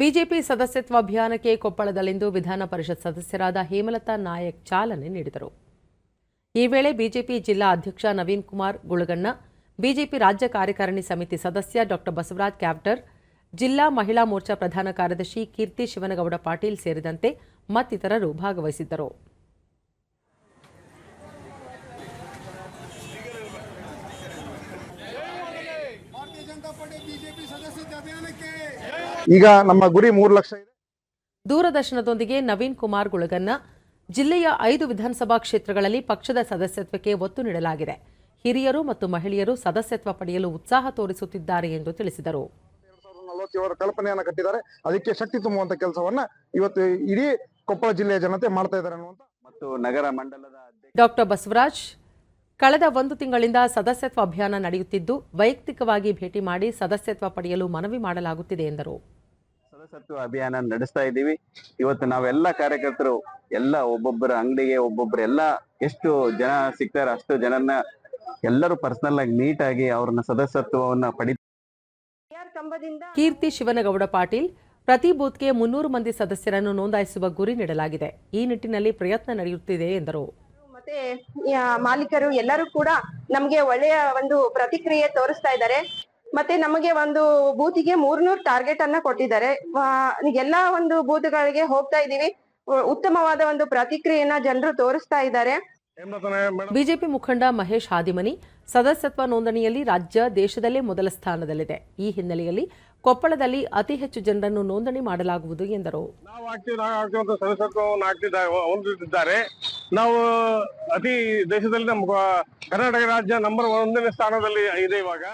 BJP ಸದಸ್ಯತ್ವ ಅಭಿಯಾನಕ್ಕೆ ಕೊಪ್ಪಳದಲ್ಲಿಂದು ವಿಧಾನ ಪರಿಷತ್ ಸದಸ್ಯರಾದ ಹೇಮಲತಾ ನಾಯಕ್ ಚಾಲನೆ ನೀಡಿದರು. ಈ ವೇಳೆ ಬಿಜೆಪಿ ಜಿಲ್ಲಾ ಅಧ್ಯಕ್ಷ ನವೀನ್ ಕುಮಾರ್ ಗುಳಗಣ್ಣ, ಬಿಜೆಪಿ ರಾಜ್ಯ ಕಾರ್ಯಕಾರಿಣಿ ಸಮಿತಿ ಸದಸ್ಯ ಡಾಕ್ಟರ್ ಬಸವರಾಜ್ ಕ್ಯಾಪ್ಟರ್, ಜಿಲ್ಲಾ ಮಹಿಳಾ ಮೋರ್ಚಾ ಪ್ರಧಾನ ಕಾರ್ಯದರ್ಶಿ ಕೀರ್ತಿ ಶಿವನಗೌಡ ಪಾಟೀಲ್ ಸೇರಿದಂತೆ ಮತ್ತಿತರರು ಭಾಗವಹಿಸಿದ್ದರು ಭಾರತೀಯ ಜನತಾ ಪಾರ್ಟಿ ಬಿಜೆಪಿ ಸದಸ್ಯತೆ ಅಭಿಯಾನಕ್ಕೆ ಈಗ ನಮ್ಮ ಗುರಿ ಮೂರು ಲಕ್ಷ ಇದೆ. ದೂರದರ್ಶನದೊಂದಿಗೆ ನವೀನ್ ಕುಮಾರ್ ಗುಳಗನ್ನ ಜಿಲ್ಲೆಯ ಐದು ವಿಧಾನಸಭಾ ಕ್ಷೇತ್ರಗಳಲ್ಲಿ ಪಕ್ಷದ ಸದಸ್ಯತ್ವಕ್ಕೆ ಒತ್ತು ನೀಡಲಾಗಿದೆ. ಹಿರಿಯರು ಮತ್ತು ಮಹಿಳೆಯರು ಸದಸ್ಯತ್ವ ಪಡೆಯಲು ಉತ್ಸಾಹ ತೋರಿಸುತ್ತಿದ್ದಾರೆ ಎಂದು ತಿಳಿಸಿದರು. ನಲವತ್ತೇಳರ ಕಲ್ಪನೆಯನ್ನ ಕಟ್ಟಿದ್ದಾರೆ. ಅದಕ್ಕೆ ಶಕ್ತಿ ತುಂಬುವಂತ ಕೆಲಸವನ್ನ ಇವತ್ತು ಇಡೀ ಕೊಪ್ಪಳ ಜಿಲ್ಲೆಯ ಜನತೆ ಮಾಡ್ತಾ ಇದ್ದಾರೆ ಅನ್ನುವಂತ. ಮತ್ತು ನಗರ ಮಂಡಲದ ಅಧ್ಯಕ್ಷ ಡಾಕ್ಟರ್ ಬಸವರಾಜ್ ಕಳೆದ ಒಂದು ತಿಂಗಳಿಂದ ಸದಸ್ಯತ್ವ ಅಭಿಯಾನ ನಡೆಯುತ್ತಿದ್ದು ವೈಯಕ್ತಿಕವಾಗಿ ಭೇಟಿ ಮಾಡಿ ಸದಸ್ಯತ್ವ ಪಡೆಯಲು ಮನವಿ ಮಾಡಲಾಗುತ್ತಿದೆ ಎಂದರು. ಸದಸ್ಯತ್ವ ಅಭಿಯಾನ ನಡೆಸ್ತಾ ಇದ್ದೀವಿ. ಇವತ್ತು ನಾವೆಲ್ಲ ಕಾರ್ಯಕರ್ತರು ಎಲ್ಲ ಒಬ್ಬೊಬ್ಬರ ಅಂಗಡಿಗೆ ಒಬ್ಬೊಬ್ಬರು ಎಲ್ಲ ಎಷ್ಟು ಜನ ಸಿಗ್ತಾರೆ ಅಷ್ಟು ಜನನ್ನ ಎಲ್ಲರೂ ಪರ್ಸನಲ್ ಆಗಿ ನೀಟ್ ಆಗಿ ಅವ್ರನ್ನ ಸದಸ್ಯತ್ವವನ್ನ ಪಡಿ ಕೀರ್ತಿ ಶಿವನಗೌಡ ಪಾಟೀಲ್ ಪ್ರತಿ ಬೂತ್ಗೆ ಮುನ್ನೂರು ಮಂದಿ ಸದಸ್ಯರನ್ನು ನೋಂದಾಯಿಸುವ ಗುರಿ ನೀಡಲಾಗಿದೆ. ಈ ನಿಟ್ಟಿನಲ್ಲಿ ಪ್ರಯತ್ನ ನಡೆಯುತ್ತಿದೆ ಎಂದರು. ಮತ್ತೆ ಮಾಲೀಕರು ಎಲ್ಲರೂ ಕೂಡ ನಮ್ಗೆ ಒಳ್ಳೆಯ ಒಂದು ಪ್ರತಿಕ್ರಿಯೆ ತೋರಿಸ್ತಾ ಇದ್ದಾರೆ. ಮತ್ತೆ ನಮಗೆ ಒಂದು ಬೂತಿಗೆ ಮೂರ್ನೂರ್ ಟಾರ್ಗೆಟ್ ಅನ್ನ ಕೊಟ್ಟಿದ್ದಾರೆ. ಎಲ್ಲಾ ಒಂದು ಬೂತ್ಗಳಿಗೆ ಹೋಗ್ತಾ ಇದೀವಿ ಉತ್ತಮವಾದ ಒಂದು ಪ್ರತಿಕ್ರಿಯೆಯನ್ನ ಜನರು ತೋರಿಸ್ತಾ ಇದ್ದಾರೆ. ಬಿಜೆಪಿ ಮುಖಂಡ ಮಹೇಶ್ ಹಾದಿಮನಿ ಸದಸ್ಯತ್ವ ನೋಂದಣಿಯಲ್ಲಿ ರಾಜ್ಯ ದೇಶದಲ್ಲೇ ಮೊದಲ ಸ್ಥಾನದಲ್ಲಿದೆ. ಈ ಹಿನ್ನೆಲೆಯಲ್ಲಿ ಕೊಪ್ಪಳದಲ್ಲಿ ಅತಿ ಹೆಚ್ಚು ಜನರನ್ನು ನೋಂದಣಿ ಮಾಡಲಾಗುವುದು ಎಂದರು. ನಾವು ಅತಿ ದೇಶದಲ್ಲಿ ನಮ್ಮ ಕರ್ನಾಟಕ ರಾಜ್ಯ ನಂಬರ್ ಒಂದನೇ ಸ್ಥಾನದಲ್ಲಿ ಇದೆ ಇವಾಗ.